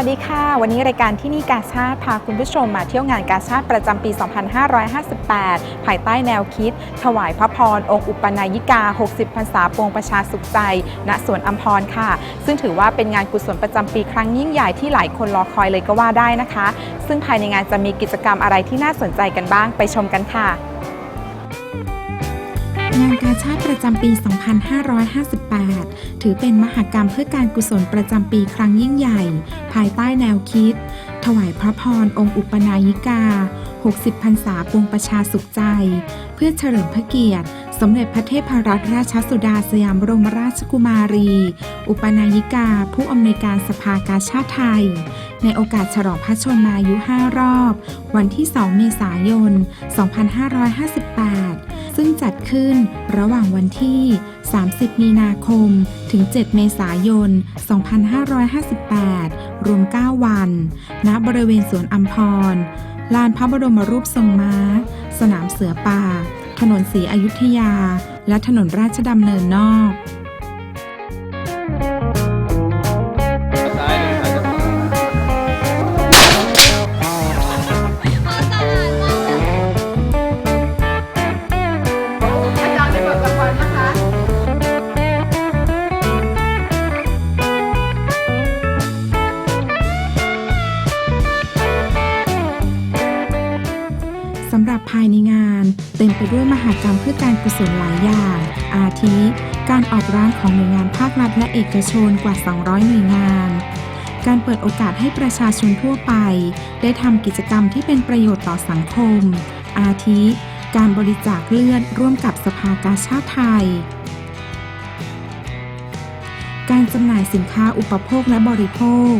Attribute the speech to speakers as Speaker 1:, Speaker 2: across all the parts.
Speaker 1: วัสดีค่ะ วันนี้รายการที่นี่กาชาติพาคุณผู้ชมมาเที่ยวงานกาชาติประจำปี 2558 ภายใต้แนวคิด ถวายพระพร องค์อุปนายิกา 60 พรรษาปวงประชาสุขใจ ณ สวนอัมพรค่ะ ซึ่งถือว่าเป็นงานกุศลประจำปีครั้งยิ่งใหญ่ที่หลายคนรอคอยเลยก็ว่าได้นะคะ ซึ่งภายในงานจะมีกิจกรรมอะไรที่น่าสนใจกันบ้างไปชมกันค่ะ
Speaker 2: งานกาชาติประจำปี 2558 ถือเป็นมหกรรมเพื่อการกุศลประจำปีครั้งยิ่งใหญ่ ภายใต้แนวคิด ถวายพระพรองค์อุปนายิกา 60 พรรษาปวงประชาสุขใจ เพื่อเฉลิมพระเกียรติ สมเด็จพระเทพรัตนราชสุดาสยามบรมราชกุมารี อุปนายิกา ผู้อำนวยการสภากาชาติไทย ในโอกาสฉลองพระชนมายุ 5 รอบ วันที่ 2 เมษายน 2558 จัดขึ้นระหว่างวันที่ 30 มีนาคม ถึง 7 เมษายน 2558 รวม 9 วัน ณ บริเวณสวนอัมพร ลานพระบรมรูปทรงม้า สนามเสือป่า ถนนสีอยุธยา และถนนราชดำเนินนอก
Speaker 1: เต็
Speaker 2: มไปด้วยมหากรรมเพื่อการกุศลหลายอย่าง อาทิ การออกร้านของหน่วยงานภาครัฐและเอกชนกว่า 200 หน่วยงาน การเปิดโอกาสให้ประชาชนทั่วไป ได้ทำกิจกรรมที่เป็นประโยชน์ต่อสังคม อาทิ การบริจาคเลือดร่วมกับสภากาชาติไทย การจำหน่ายสินค้าอุปโภคและบริโภค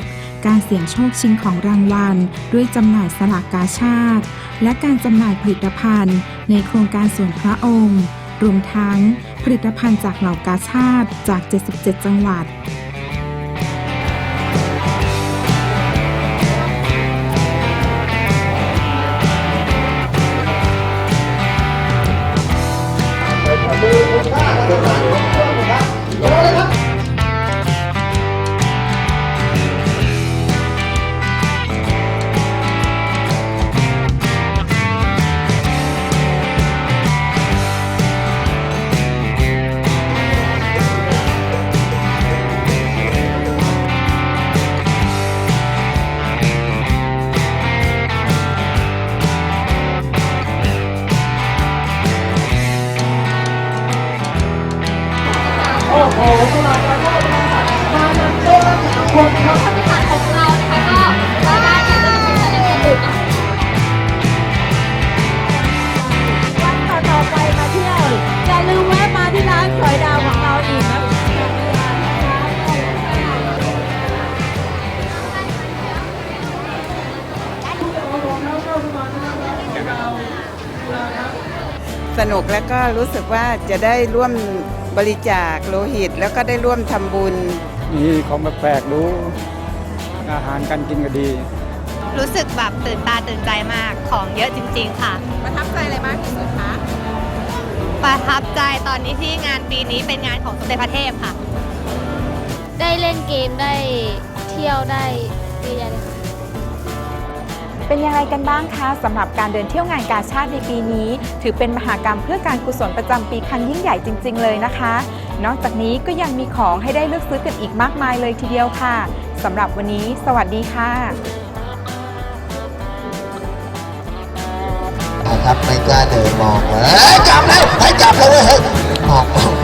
Speaker 2: การเสี่ยงโชคชิงของรางวัล ด้วยจำหน่ายสลากกาชาติ และการจำหน่ายผลิตภัณฑ์ ในโครงการส่วนพระองค์ รวมทั้งผลิตภัณฑ์จากเหล่ากาชาติจาก 77 จังหวัด
Speaker 3: วันต่อต่อๆไปมาเที่ยวอย่าลืมแวะมาที่ร้านสวยดาวของเราอีกนะ
Speaker 4: สนุกแล้วก็รู้สึกว่าจะได้ร่วม บริจาคโลหิตแล้วก็ได้ร่วมทำบุญ
Speaker 5: มีของแปลกๆดู อาหารการกินก็ดี
Speaker 6: รู้สึกแบบตื่นตาตื่นใจมากของเยอะจริง ๆ ค่ะ
Speaker 1: ประทับใจอะไรมากที่สุดคะ
Speaker 6: ประทับใจตอนนี้ที่งานปีนี้เป็นงานของสมเด็จพระเทพค่ะ
Speaker 3: ได้เล่นเกมได้เที่ยวได้เยอะแยะเลยค่ะ
Speaker 1: เป็นยังไงกันบ้างคะสำหรับการเดินเที่ยวงานกาชาติในปีนี้ ถือเป็นมหากรรมเพื่อการกุศลประจำปีครั้งยิ่งใหญ่จริง ๆ เลยนะคะ นอกจากนี้ก็ยังมีของให้ได้เลือกซื้อกันอีกมากมายเลยทีเดียวค่ะสำหรับวันนี้ สวัสดีค่ะ
Speaker 7: นะครับไม่กล้าเดินมองเฮ้ยจับเลยเฮ้ยจับเลยเว้ยเฮ้ยมอง